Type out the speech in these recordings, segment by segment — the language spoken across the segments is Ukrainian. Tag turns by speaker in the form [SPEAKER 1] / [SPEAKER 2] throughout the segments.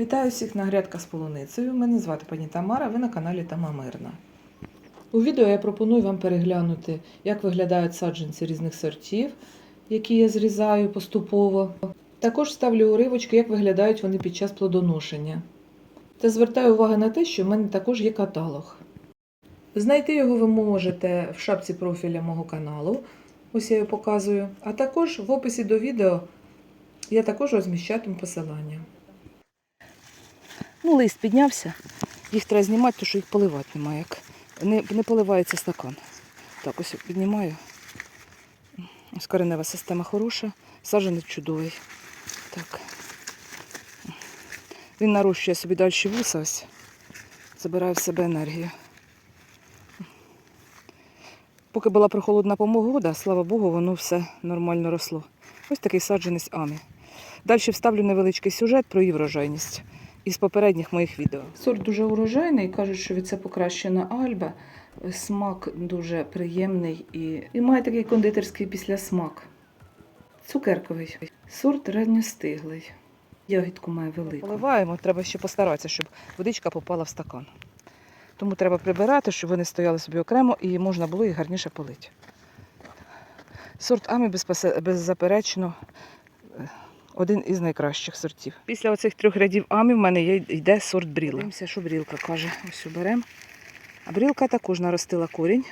[SPEAKER 1] Вітаю всіх на грядках з полуницею. Мене звати пані Тамара, ви на каналі Тама Мирна. У відео я пропоную вам переглянути, як виглядають саджанці різних сортів, які я зрізаю поступово. Також ставлю уривочки, як виглядають вони під час плодоношення. Та звертаю увагу на те, що в мене також є каталог. Знайти його ви можете в шапці профіля мого каналу. Ось я його показую. А також в описі до відео я також розміщатиму посилання.
[SPEAKER 2] Ну, лист піднявся. Їх треба знімати, тому що їх поливати немає. Як. Не, не поливається стакан. Так, ось піднімаю. Ось коренева система хороша, саджанець чудовий. Так. Він нарощує собі далі вуса, ось. Забирає в себе енергію. Поки була прохолодна погода, слава Богу, воно все нормально росло. Ось такий саджанець Амі. Далі вставлю невеличкий сюжет про її врожайність із попередніх моїх відео.
[SPEAKER 1] Сорт дуже урожайний, кажуть, що від це покращена альба. Смак дуже приємний і, і має такий кондитерський післясмак. Цукерковий. Сорт ранньостиглий. Ягідку має велику.
[SPEAKER 2] Поливаємо, треба ще постаратися, щоб водичка попала в стакан. Тому треба прибирати, щоб вони стояли собі окремо і можна було їх гарніше полити. Сорт Амі беззаперечно е, один із найкращих сортів. Після оцих трьох рядів Амі в мене йде сорт бріла. Дивимося, що брілка каже. Ось беремо. А брілка також наростила корінь.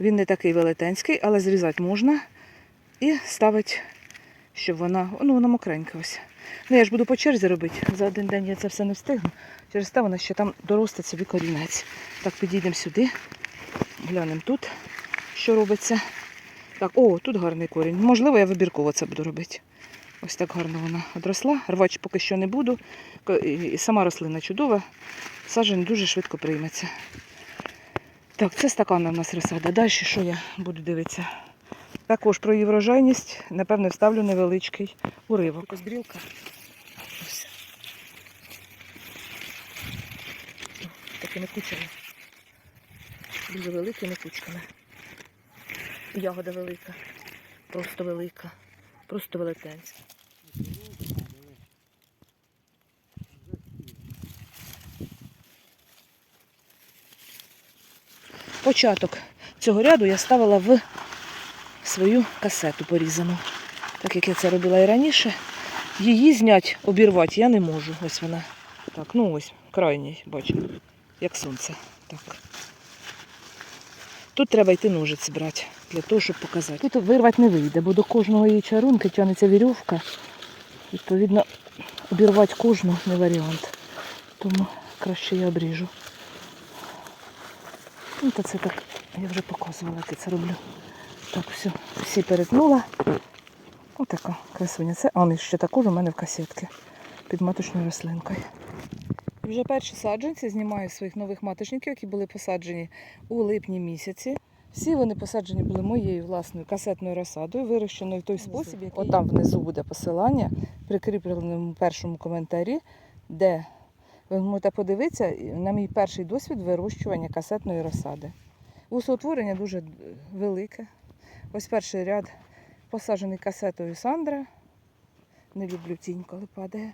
[SPEAKER 2] Він не такий велетенський, але зрізати можна і ставити, щоб вона. Ну, вона мокренька ось. Ну, я ж буду по черзі робити. За один день я це все не встигну. Через те вона ще там доросте собі корінець. Так, підійдемо сюди. Глянемо тут, що робиться. Так, о, тут гарний корінь. Можливо, я вибірково це буду робити. Ось так гарно вона одросла. Рвач поки що не буду. І сама рослина чудова. Саджень дуже швидко прийметься. Так, це стаканна в нас розсада. Далі що я буду дивитися? Також про її врожайність, напевне, вставлю невеличкий уривок. Ось брілка. Ось. Такими кучами. Дуже великими кучками. Ягода велика. Просто велика. Просто велетенська. Початок цього ряду я ставила в свою касету порізану. Так як я це робила і раніше. Її зняти, обірвати я не можу. Ось вона. Так, ну ось, крайній, бачите, як сонце. Так. Тут треба йти ножиць брати, для того, щоб показати. Тут вирвати не вийде, бо до кожного її чарунки тягнеться вірьовка. Відповідно, обірвати кожну не варіант. Тому краще я обріжу. Ну, це так, я вже показувала, як я це роблю. Так, все, всі перетнула. Ось така красуня. Це аміш ще також у мене в касетці під маточною рослинкою. Вже перші саджанці знімаю своїх нових маточників, які були посаджені у липні місяці. Всі вони посаджені були моєю власною касетною розсадою, вирощеною в той спосіб, який... Отам внизу буде посилання, прикріпленому першому коментарі, де ви можете подивитися на мій перший досвід вирощування касетної розсади. Усоутворення дуже велике. Ось перший ряд посаджений касетою Сандра. Не люблю тінь, коли падає.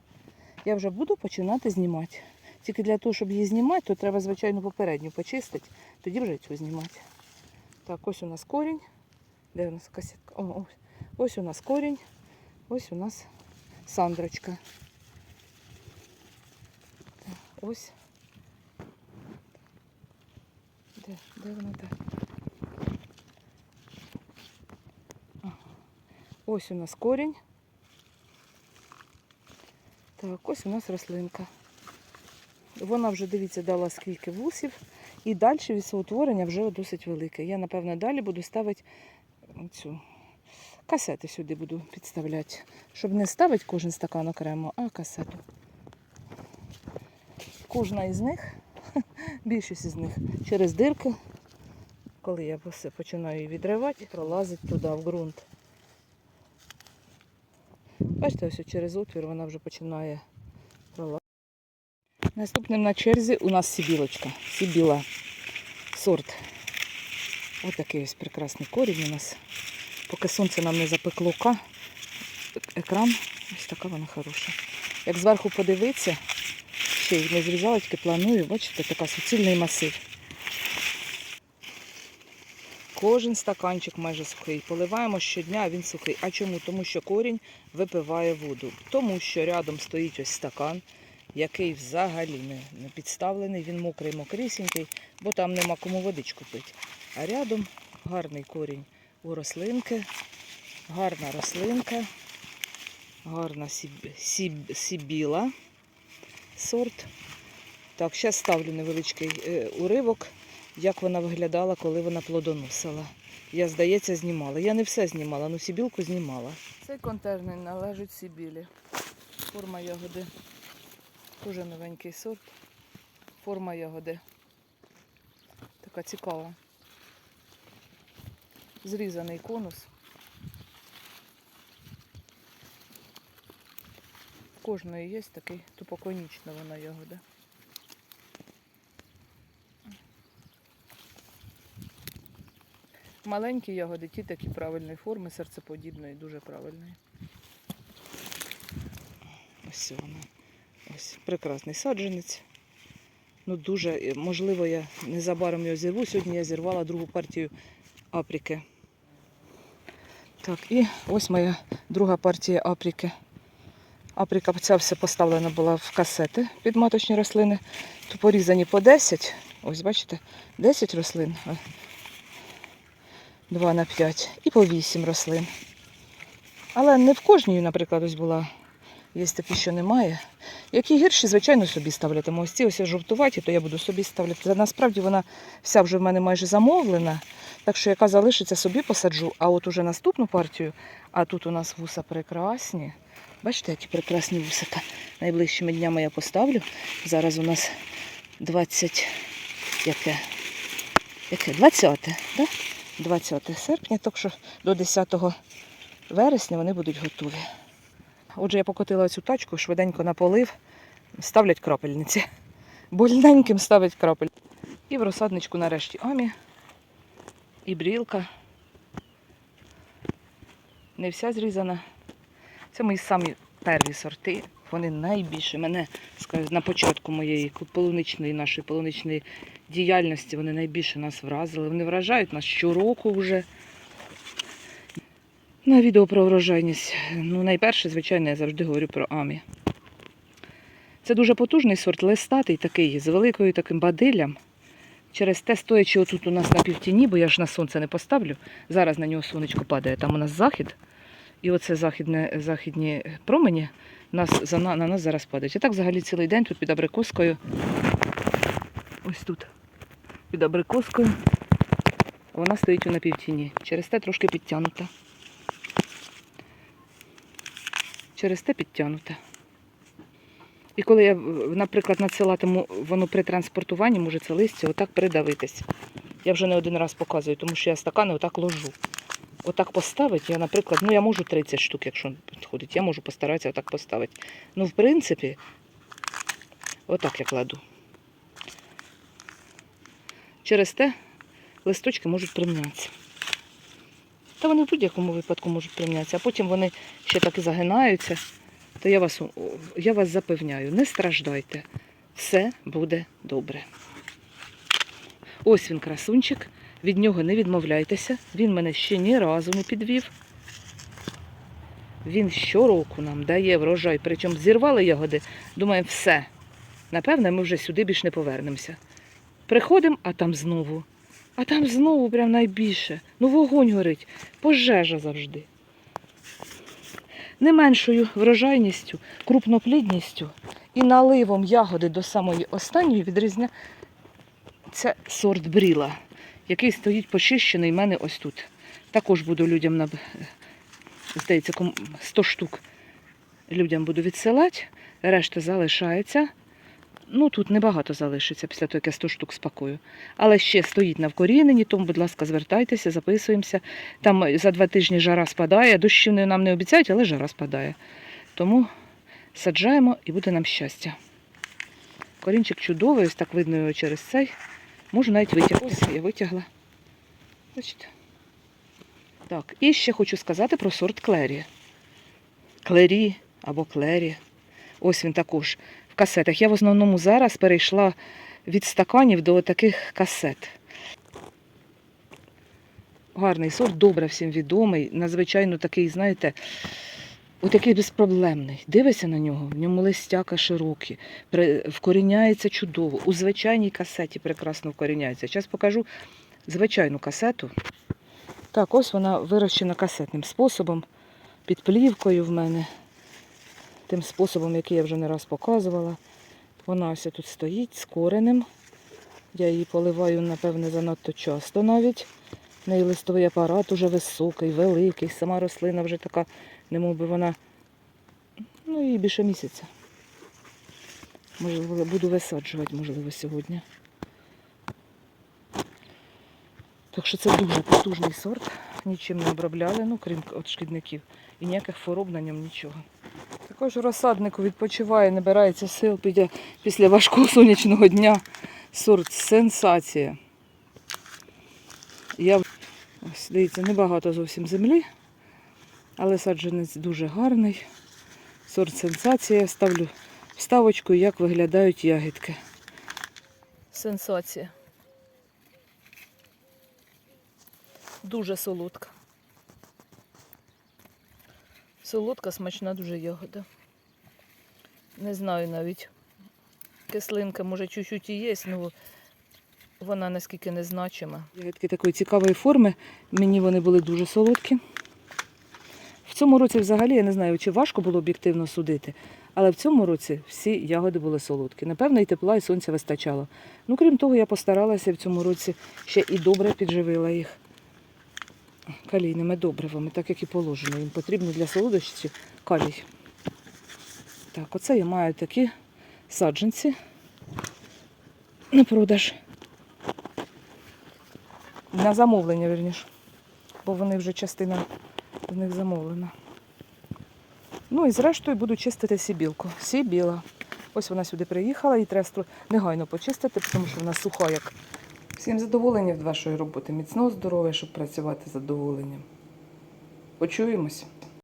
[SPEAKER 2] Я вже буду починати знімати. Тільки для того, щоб її знімати, то треба, звичайно, попередню почистити, тоді вже цю знімати. Так, ось у нас корінь. Де у нас касетка? О, ось. ось у нас корінь, ось у нас сандрочка. Так, ось. Де, де вона де? Ось у нас корінь. Так, ось у нас рослинка. Вона вже, дивіться, дала скільки вусів. І далі вісоутворення вже досить велике. Я, напевно, далі буду ставити цю касети сюди буду підставляти. Щоб не ставити кожен стакан окремо, а касету. Кожна із них, більшість із них через дирки, коли я все починаю її відривати, пролазить туди, в ґрунт. Бачите, ось через отвір вона вже починає пролазити. Наступним на черзі у нас сібілочка. Сібіла. Сорт. Ось такий ось прекрасний корінь у нас. Поки сонце нам не запекло екран, ось така вона хороша. Як зверху подивитися, ще не зрізала, тільки планую, бачите, така суцільний масив. Кожен стаканчик майже сухий. Поливаємо щодня, він сухий. А чому? Тому що корінь випиває воду. Тому що рядом стоїть ось стакан, який взагалі не, підставлений, він мокрий, мокрисінький, бо там нема кому водичку пити. А рядом гарний корінь у рослинки, гарна рослинка, гарна сіб, сіб, сібіла сорт. Так, зараз ставлю невеличкий е, уривок, як вона виглядала, коли вона плодоносила. Я, здається, знімала. Я не все знімала, але сібілку знімала. Цей контейнер належить сібілі. Форма ягоди. Дуже новенький сорт. Форма ягоди. Така цікава. Зрізаний конус. Кожної є такий тупоконічна вона ягода. Маленькі ягоди, ті такі правильної форми, серцеподібної, дуже правильної. Ось вона. Ось прекрасний саджанець. Ну дуже, е, можливо, я незабаром його зірву. Сьогодні я зірвала другу партію апріки. Так, і ось моя друга партія апріки. Апріка ця все поставлена була в касети під маточні рослини. Тут порізані по 10. Ось бачите, 10 рослин. 2 на 5 і по 8 рослин. Але не в кожній, наприклад, ось була. Є такі, що немає. Які гірші, звичайно, собі ставлятиму. Ось ці ось жовтуваті, то я буду собі ставляти. Насправді вона вся вже в мене майже замовлена. Так що яка залишиться, собі посаджу. А от уже наступну партію, а тут у нас вуса прекрасні. Бачите, які прекрасні вусика. Найближчими днями я поставлю. Зараз у нас 20. Яке? Яке? 20, да? 20 серпня, так що до 10 вересня вони будуть готові. Отже, я покотила цю тачку, швиденько на полив, ставлять крапельниці. Больненьким ставлять крапель. І в розсадничку нарешті амі, і брілка. Не вся зрізана. Це мої самі перві сорти. Вони найбільше мене, скажу, на початку моєї полуничної нашої полуничної діяльності вони найбільше нас вразили. Вони вражають нас щороку вже. На відео про врожайність. Ну, найперше, звичайно, я завжди говорю про амі. Це дуже потужний сорт, листатий такий, з великою таким бадиллям. Через те, стоячи отут у нас на півтіні, бо я ж на сонце не поставлю. Зараз на нього сонечко падає, там у нас захід. І оце західне, західні промені нас, на, на нас зараз падають. І так взагалі цілий день тут під абрикоскою. Ось тут. Під абрикоскою. Вона стоїть на півтіні. Через те трошки підтягнута. Через те підтягнута. І коли я, наприклад, надсилатиму воно при транспортуванні, може це листя отак придавитись. Я вже не один раз показую, тому що я стакани отак ложу. Отак поставити, я, наприклад, ну я можу 30 штук, якщо підходить, я можу постаратися отак поставити. Ну, в принципі, отак я кладу. Через те листочки можуть примнятися. Та вони в будь-якому випадку можуть примнятися, а потім вони ще так і загинаються. То я вас, я вас запевняю, не страждайте. Все буде добре. Ось він, красунчик. Від нього не відмовляйтеся. Він мене ще ні разу не підвів. Він щороку нам дає врожай. Причому зірвали ягоди. Думаємо, все. Напевне, ми вже сюди більш не повернемося. Приходимо, а там знову. А там знову прям найбільше. Ну, вогонь горить, пожежа завжди. Не меншою врожайністю, крупноплідністю і наливом ягоди до самої останньої відрізня це сорт бріла, який стоїть почищений в мене ось тут. Також буду людям на здається, 100 штук людям буду відсилати, решта залишається. Ну, тут небагато залишиться після того, як я 100 штук спакую. Але ще стоїть на вкоріненні, тому, будь ласка, звертайтеся, записуємося. Там за два тижні жара спадає, дощів нам не обіцяють, але жара спадає. Тому саджаємо і буде нам щастя. Корінчик чудовий, ось так видно його через цей. Можу навіть витягти. Ось я витягла. Так, і ще хочу сказати про сорт клері. Клері або клері. Ось він також в касетах. Я в основному зараз перейшла від стаканів до таких касет. Гарний сорт, добре всім відомий. Надзвичайно такий, знаєте, отакий безпроблемний. Дивися на нього, в ньому листяка широкі, вкоріняється чудово. У звичайній касеті прекрасно вкоріняється. Зараз покажу звичайну касету. Так, ось вона вирощена касетним способом, під плівкою в мене. Тим способом, який я вже не раз показувала. Вона ось тут стоїть з коренем. Я її поливаю, напевне, занадто часто навіть. В неї листовий апарат уже високий, великий, сама рослина вже така, немов би вона, ну їй більше місяця. Можливо, буду висаджувати, можливо, сьогодні. Так що це дуже потужний сорт. Нічим не обробляли, ну крім от шкідників. І ніяких хвороб на ньому нічого. Також розсаднику відпочиває, набирається сил після важкого сонячного дня. Сорт сенсація. Я ось дивіться, небагато зовсім землі, але саджанець дуже гарний. Сорт сенсація. Ставлю вставочку, як виглядають ягідки. Сенсація. Дуже солодка. Солодка, смачна дуже ягода. Не знаю навіть. Кислинка, може, чуть-чуть і є, але вона наскільки незначима. Ягідки такої цікавої форми. Мені вони були дуже солодкі. Цьому році взагалі я не знаю, чи важко було об'єктивно судити, але в цьому році всі ягоди були солодкі. Напевно, і тепла, і сонця вистачало. Ну, крім того, я постаралася в цьому році ще і добре підживила їх калійними добривами, так як і положено. Їм потрібно для солодощів калій. Так, оце я маю такі саджанці на продаж. На замовлення, вірніше. Бо вони вже частина з них замовлена. Ну і зрештою буду чистити сібілку. Сібіла. Ось вона сюди приїхала, і треба негайно почистити, тому що вона суха як. Всім задоволення від вашої роботи. Міцного здоров'я, щоб працювати з задоволенням. Почуємось.